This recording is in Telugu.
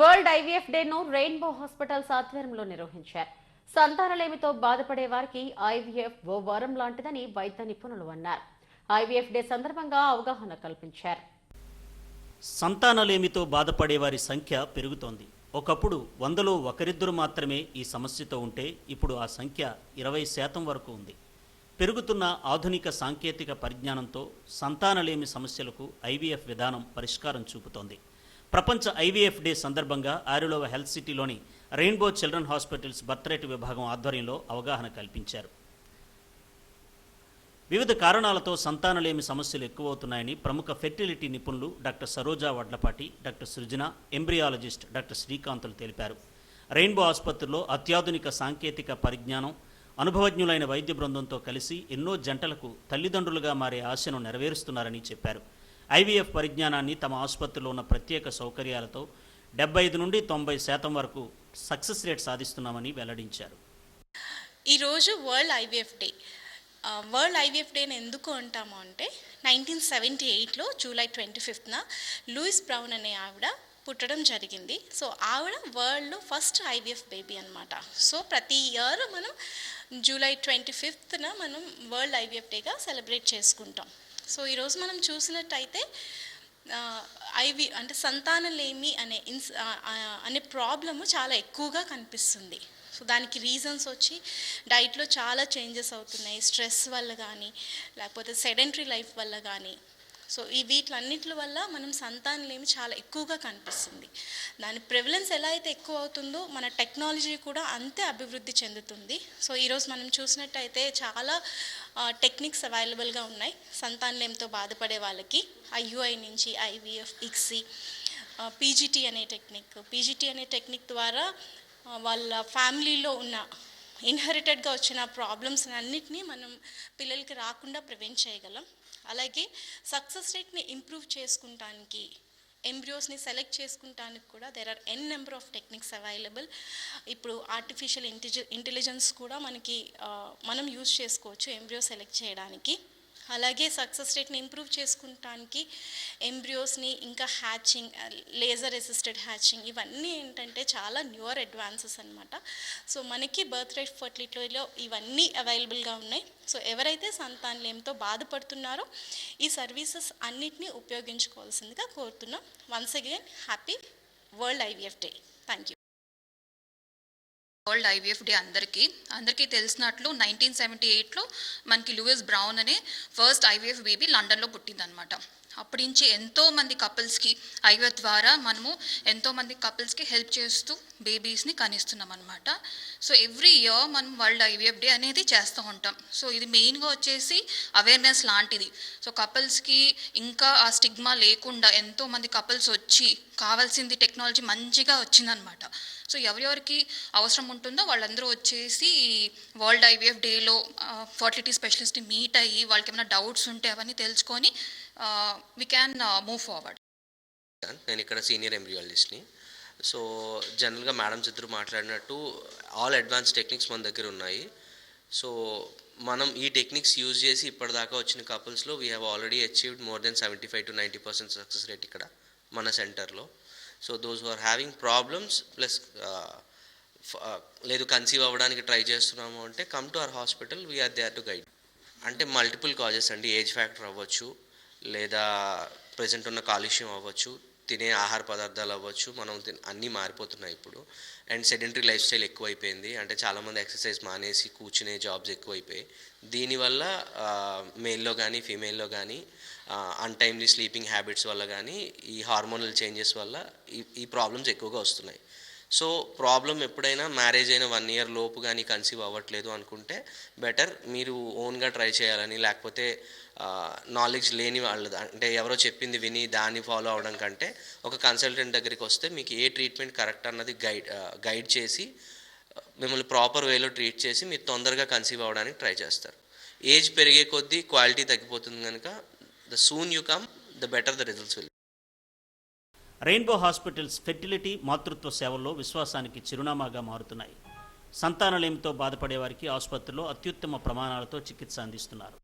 వరల్డ్ ఐవీఎఫ్ డేను రెయిన్బో హాస్పిటల్స్ ఆధ్వర్యంలో నిర్వహించారు సంతానలేమితో బాధపడే వారికి ఐవీఎఫ్ ఓ వరం లాంటిదని వైద్య నిపుణులు అన్నారు. ఐవీఎఫ్ డే సందర్భంగా అవగాహన కల్పించారు. సంతానలేమితో బాధపడే వారి సంఖ్య పెరుగుతోంది. ఒకప్పుడు వందలో ఒకరిద్దరు మాత్రమే ఈ సమస్యతో ఉంటే ఇప్పుడు ఆ సంఖ్య ఇరవై శాతం వరకు ఉంది. పెరుగుతున్న ఆధునిక సాంకేతిక పరిజ్ఞానంతో సంతానలేమి సమస్యలకు ఐవీఎఫ్ విధానం పరిష్కారం చూపుతోంది. ప్రపంచ ఐవీఎఫ్ డే సందర్భంగా ఆరులోవ హెల్త్ సిటీలోని Rainbow children hospitals birth rate విభాగం ఆధ్వర్యంలో అవగాహన కల్పించారు. వివిధ కారణాలతో సంతానలేమి సమస్యలు ఎక్కువవుతున్నాయని ప్రముఖ ఫెర్టిలిటీ నిపుణులు doctor Saroja Vadlapati doctor Srujana embryologist doctor Srikanthulu తెలిపారు. రెయిన్బో ఆసుపత్రిలో అత్యాధునిక సాంకేతిక పరిజ్ఞానం అనుభవజ్ఞులైన వైద్య బృందంతో కలిసి ఎన్నో జంటలకు తల్లిదండ్రులుగా మారే ఆశను నెరవేరుస్తున్నారని చెప్పారు. ఐవీఎఫ్ పరిజ్ఞానాన్ని తమ ఆసుపత్రిలో ఉన్న ప్రత్యేక సౌకర్యాలతో డెబ్బై ఐదు నుండి తొంభై శాతం వరకు సక్సెస్ రేట్ సాధిస్తున్నామని వెల్లడించారు. ఈరోజు world IVF day. World IVF డేని ఎందుకు అంటాము అంటే నైన్టీన్ సెవెంటీ ఎయిట్లో జూలై ట్వంటీ ఫిఫ్త్న లూయిస్ బ్రౌన్ అనే ఆవిడ పుట్టడం జరిగింది. సో ఆవిడ వరల్డ్లో ఫస్ట్ ఐవీఎఫ్ బేబీ అనమాట సో ప్రతి ఇయర్ మనం జూలై ట్వంటీ ఫిఫ్త్న మనం వరల్డ్ ఐవీఎఫ్ డేగా సెలబ్రేట్ చేసుకుంటాం. సో ఈరోజు మనం చూసినట్టయితే ఐవి అంటే సంతానలేమి అనే ఇన్స్ అనే ప్రాబ్లము చాలా ఎక్కువగా కనిపిస్తుంది. సో దానికి రీజన్స్ వచ్చి డైట్లో చాలా చేంజెస్ అవుతున్నాయి. స్ట్రెస్ వల్ల కానీ లేకపోతే సెడెంటరీ లైఫ్ వల్ల కానీ సో ఈ వీటిలన్నిటి వల్ల మనం సంతానలేమి చాలా ఎక్కువగా కనిపిస్తుంది. దాని ప్రివలెన్స్ ఎలా అయితే ఎక్కువ అవుతుందో మన టెక్నాలజీ కూడా అంతే అభివృద్ధి చెందుతుంది. సో ఈరోజు మనం చూసినట్టయితే చాలా టెక్నిక్స్ అవైలబుల్గా ఉన్నాయి. సంతానలేమితో బాధపడే వాళ్ళకి ఐయుఐ నుంచి ఐవీఎఫ్ ఇక్సీ పీజీటీ అనే టెక్నిక్. పీజీటీ అనే టెక్నిక్ ద్వారా వాళ్ళ ఫ్యామిలీలో ఉన్న ఇన్హెరిటెడ్గా వచ్చిన ప్రాబ్లమ్స్ అన్నిటినీ మనం పిల్లలకి రాకుండా ప్రివెంట్ చేయగలం. అలాగే సక్సెస్ రేట్ని ఇంప్రూవ్ చేసుకుంటానికి ఎంబ్రియోస్ని సెలెక్ట్ చేసుకుంటానికి కూడా there are N number of techniques available ఇప్పుడు ఆర్టిఫిషియల్ ఇంటెలిజెన్స్ కూడా మనకి మనం యూజ్ చేసుకోవచ్చు ఎంబ్రియో సెలెక్ట్ చేయడానికి. అలాగే సక్సెస్ రేట్ని ఇంప్రూవ్ చేసుకుంటానికి ఎంబ్రియోస్ని ఇంకా హ్యాచింగ్ లేజర్ అసిస్టెడ్ హ్యాచింగ్ ఇవన్నీ ఏంటంటే చాలా న్యూయర్ అడ్వాన్సెస్ అనమాట సో మనకి బర్త్ రేట్ ఫర్టిలిటీలో ఇవన్నీ అవైలబుల్గా ఉన్నాయి. సో ఎవరైతే సంతానలేమితో బాధపడుతున్నారో ఈ సర్వీసెస్ అన్నిటినీ ఉపయోగించుకోవాల్సిందిగా కోరుతున్నాం. Once again happy world IVF day thank you world IVF day అందరికీ అందరికీ తెలిసినట్లు నైన్టీన్ సెవెంటీ ఎయిట్లో మనకి లూయిస్ బ్రౌన్ అనే ఫస్ట్ ఐవీఎఫ్ బేబీ లండన్లో పుట్టిందనమాట అప్పటి నుంచి ఎంతోమంది కపుల్స్కి ఐవీఎఫ్ ద్వారా మనము ఎంతోమంది కపుల్స్కి హెల్ప్ చేస్తూ బేబీస్ని కనిస్తున్నాం అనమాట సో ఎవ్రీ ఇయర్ మనం వరల్డ్ ఐవీఎఫ్ డే అనేది చేస్తూ ఉంటాం. సో ఇది మెయిన్గా వచ్చేసి అవేర్నెస్ లాంటిది. సో కపుల్స్కి ఇంకా ఆ స్టిగ్మా లేకుండా ఎంతోమంది కపుల్స్ వచ్చి కావాల్సింది టెక్నాలజీ మంచిగా వచ్చిందనమాట సో ఎవరెవరికి అవసరం ఉంటుందో వాళ్ళందరూ వచ్చేసి వరల్డ్ ఐవీఎఫ్ డేలో ఫర్టిలిటీ స్పెషలిస్ట్ని మీట్ అయ్యి వాళ్ళకి ఏమైనా డౌట్స్ ఉంటే అవన్నీ తెలుసుకొని వీ క్యాన్ మూవ్ ఫార్వర్డ్ నేను ఇక్కడ సీనియర్ ఎంబ్రియాలజిస్ట్ని. సో జనరల్గా మేడమ్స్ ఇద్దరు మాట్లాడినట్టు ఆల్ అడ్వాన్స్ టెక్నిక్స్ మన దగ్గర ఉన్నాయి. సో మనం ఈ టెక్నిక్స్ యూజ్ చేసి ఇప్పటిదాకా వచ్చిన కపుల్స్లో we have already achieved more than seventy five to ninety percent success rate ఇక్కడ మన సెంటర్లో. So those are having problems plus లేదు కన్సీవ్ అవ్వడానికి ట్రై చేస్తున్నాము అంటే come to our hospital we are there to guide అంటే మల్టిపుల్ కాజెస్ అండి. ఏజ్ ఫ్యాక్టర్ అవ్వచ్చు లేదా ప్రజెంట్ ఉన్న కాలుష్యం అవ్వచ్చు తినే ఆహార పదార్థాలు అవ్వచ్చు మనం అన్నీ మారిపోతున్నాయి ఇప్పుడు. అండ్ సెడెంటరీ లైఫ్ స్టైల్ ఎక్కువైపోయింది. అంటే చాలామంది ఎక్సర్సైజ్ మానేసి కూర్చునే జాబ్స్ ఎక్కువైపోయాయి. దీనివల్ల మేల్లో కానీ ఫీమేల్లో కానీ అన్టైమ్లీ స్లీపింగ్ హ్యాబిట్స్ వల్ల కానీ ఈ హార్మోనల్ చేంజెస్ వల్ల ఈ ఈ ప్రాబ్లమ్స్ ఎక్కువగా వస్తున్నాయి. సో ప్రాబ్లం ఎప్పుడైనా మ్యారేజ్ అయిన వన్ ఇయర్ లోపు కానీ కన్సీవ్ అవ్వట్లేదు అనుకుంటే బెటర్ మీరు ఓన్గా ట్రై చేయాలని లేకపోతే నాలెడ్జ్ లేని వాళ్ళు అంటే ఎవరో చెప్పింది విని దాన్ని ఫాలో అవడం కంటే ఒక కన్సల్టెంట్ దగ్గరికి వస్తే మీకు ఏ ట్రీట్మెంట్ కరెక్ట్ అన్నది గైడ్ గైడ్ చేసి మిమ్మల్ని ప్రాపర్ వేలో ట్రీట్ చేసి మీరు తొందరగా కన్సీవ్ అవ్వడానికి ట్రై చేస్తారు. ఏజ్ పెరిగే కొద్దీ క్వాలిటీ తగ్గిపోతుంది కనుక the soon you come the better the results will rainbow hospitals fertility మాతృత్వ సేవల్లో విశ్వాసానికి చిరునామాగా మారుతున్నాయి. సంతానలేమితో బాధపడేవారికి ఆసుపత్రిలో అత్యుత్తమ ప్రమాణాలతో చికిత్స అందిస్తున్నారు.